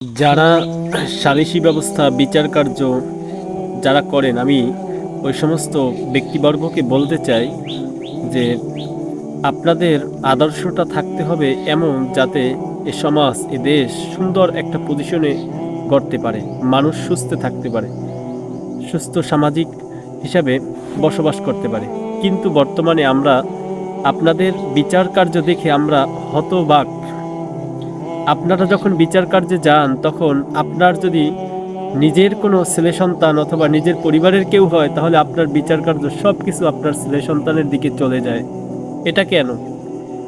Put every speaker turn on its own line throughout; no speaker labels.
যারা সালিসি ব্যবস্থা, বিচার কার্য যারা করেন, আমি ওই সমস্ত ব্যক্তিবর্গকে বলতে চাই যে আপনাদের আদর্শটা থাকতে হবে এমন যাতে এ সমাজ, এ দেশ সুন্দর একটা পজিশনে গড়তে পারে, মানুষ সুস্থ থাকতে পারে, সুস্থ সামাজিক হিসাবে বসবাস করতে পারে। কিন্তু বর্তমানে আমরা আপনাদের বিচার কার্য দেখে আমরা হতবাক আপনারা যখন বিচার কার্যে যান, তখন আপনার যদি নিজের কোনো ছেলে সন্তান অথবা নিজের পরিবারের কেউ হয়, তাহলে আপনার বিচার কার্য সব কিছু আপনার ছেলে সন্তানের দিকে চলে যায়। এটা কেন?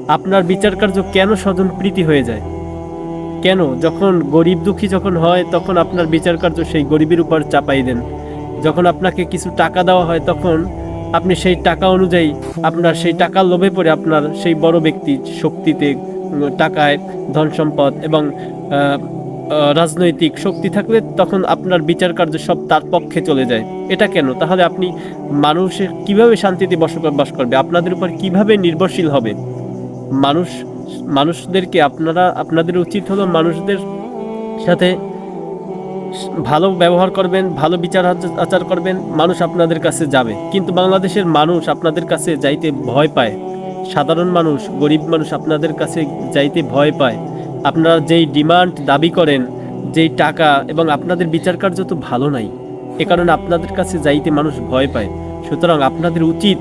আপনার বিচার কার্য কেন স্বজন প্রীতি হয়ে যায়? কেন? যখন গরিব দুঃখী যখন হয়, তখন আপনার বিচার কার্য সেই গরিবের উপর চাপাই দেন। যখন আপনাকে কিছু টাকা দেওয়া হয়, তখন আপনি সেই টাকা অনুযায়ী আপনার সেই টাকার লোভে পড়ে আপনার সেই বড় ব্যক্তি শক্তিতে টাকায় ধন সম্পদ এবং রাজনৈতিক শক্তি থাকলে তখন আপনার বিচার কার্য সব তার পক্ষে চলে যায়। এটা কেন? তাহলে আপনি মানুষের কীভাবে শান্তিতে বসবাস করবে? আপনাদের উপর কীভাবে নির্ভরশীল হবে? মানুষ, মানুষদেরকে আপনারা, আপনাদের উচিত হলো মানুষদের সাথে ভালো ব্যবহার করবেন, ভালো বিচার আচার করবেন। মানুষ আপনাদের কাছে যাবে। কিন্তু বাংলাদেশের মানুষ আপনাদের কাছে যাইতে ভয় পায়। সাধারণ মানুষ, গরিব মানুষ আপনাদের কাছে যাইতে ভয় পায়। আপনারা যেই ডিমান্ড দাবি করেন, যেই টাকা এবং আপনাদের বিচার কার্য তো ভালো নাই। এ কারণে আপনাদের কাছে যাইতে মানুষ ভয় পায়। সুতরাং আপনাদের উচিত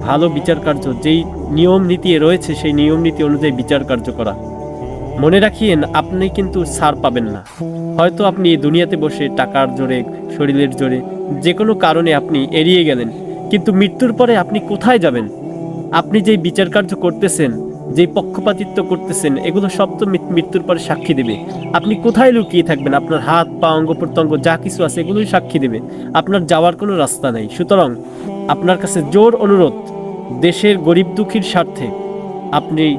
ভালো বিচার কার্য, যেই নিয়ম নীতি রয়েছে, সেই নিয়ম নীতি অনুযায়ী বিচার কার্য করা। মনে রাখিয়েন, আপনি কিন্তু ছাড় পাবেন না। হয়তো আপনি দুনিয়াতে বসে টাকার জোরে, শরীরের জোরে যে কোনো কারণে আপনি এড়িয়ে গেলেন, কিন্তু মৃত্যুর পরে আপনি কোথায় যাবেন? আপনি যেই বিচার কার্য করতেছেন, যেই পক্ষপাতিত্ব করতেছেন, এগুলো সব তো মৃত্যুর পরে সাক্ষী দেবে। আপনি কোথায় লুকিয়ে থাকবেন? আপনার হাত, পা, অঙ্গ প্রত্যঙ্গ, যা কিছু আছে, এগুলোই সাক্ষী দেবে। আপনার যাওয়ার কোনো রাস্তা নেই। সুতরাং আপনার কাছে জোর অনুরোধ, দেশের গরিব দুঃখীর স্বার্থে আপনি,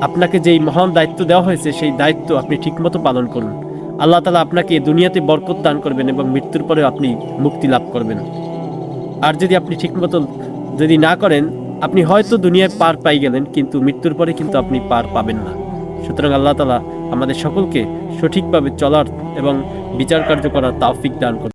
আপনাকে যেই মহান দায়িত্ব দেওয়া হয়েছে, সেই দায়িত্ব আপনি ঠিকমতো পালন করুন। আল্লাহ তালা আপনাকে দুনিয়াতে বরকত দান করবেন এবং মৃত্যুর পরে আপনি মুক্তি লাভ করবেন। আর যদি আপনি ঠিকমতো যদি না করেন আপনি হয়তো দুনিয়ায় পার পাই গেলেন, কিন্তু মৃত্যুর পরে কিন্তু আপনি পার পাবেন না। সুতরাং আল্লাহ তালা আমাদের সকলকে সঠিকভাবে চলার এবং বিচার কার্য করার তাওফিক দান করুন।